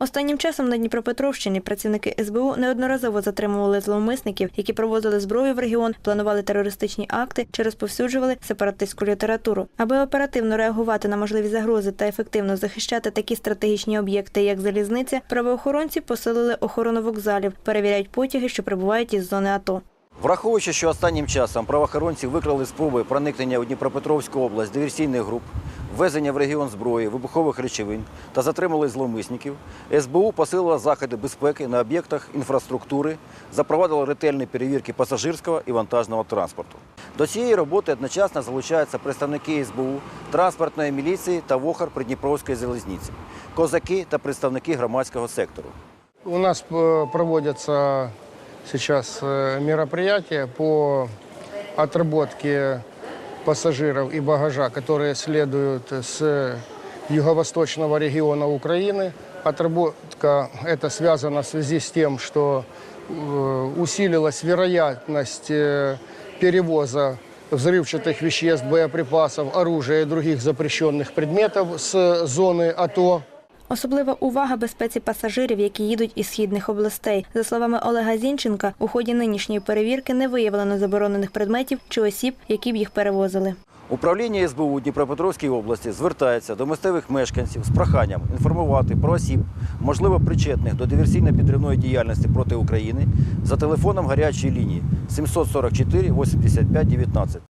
Останнім часом на Дніпропетровщині працівники СБУ неодноразово затримували зловмисників, які провозили зброю в регіон, планували терористичні акти чи розповсюджували сепаратистську літературу. Аби оперативно реагувати на можливі загрози та ефективно захищати такі стратегічні об'єкти, як залізниця, правоохоронці посилили охорону вокзалів, перевіряють потяги, що прибувають із зони АТО. Враховуючи, що останнім часом правоохоронці викрали спроби проникнення у Дніпропетровську область диверсійних груп, ввезення в регіон зброї, вибухових речовин та затримали зловмисників, СБУ посилила заходи безпеки на об'єктах інфраструктури, запровадила ретельні перевірки пасажирського і вантажного транспорту. До цієї роботи одночасно залучаються представники СБУ, транспортної міліції та ВОХАР Придніпровської залізниці, козаки та представники громадського сектору. У нас э, проводятся сейчас э, мероприятия по отработке пассажиров и багажа, которые следуют с юго-восточного региона Украины. Отработка это связано в связи с тем, что э, усилилась вероятность э, перевоза взрывчатых веществ, боеприпасов, оружия и других запрещенных предметов с зоны АТО. Особлива увага безпеці пасажирів, які їдуть із східних областей. За словами Олега Зінченка, у ході нинішньої перевірки не виявлено заборонених предметів чи осіб, які б їх перевозили. Управління СБУ Дніпропетровській області звертається до місцевих мешканців з проханням інформувати про осіб, можливо причетних до диверсійно-підривної діяльності проти України за телефоном гарячої лінії 744 85 19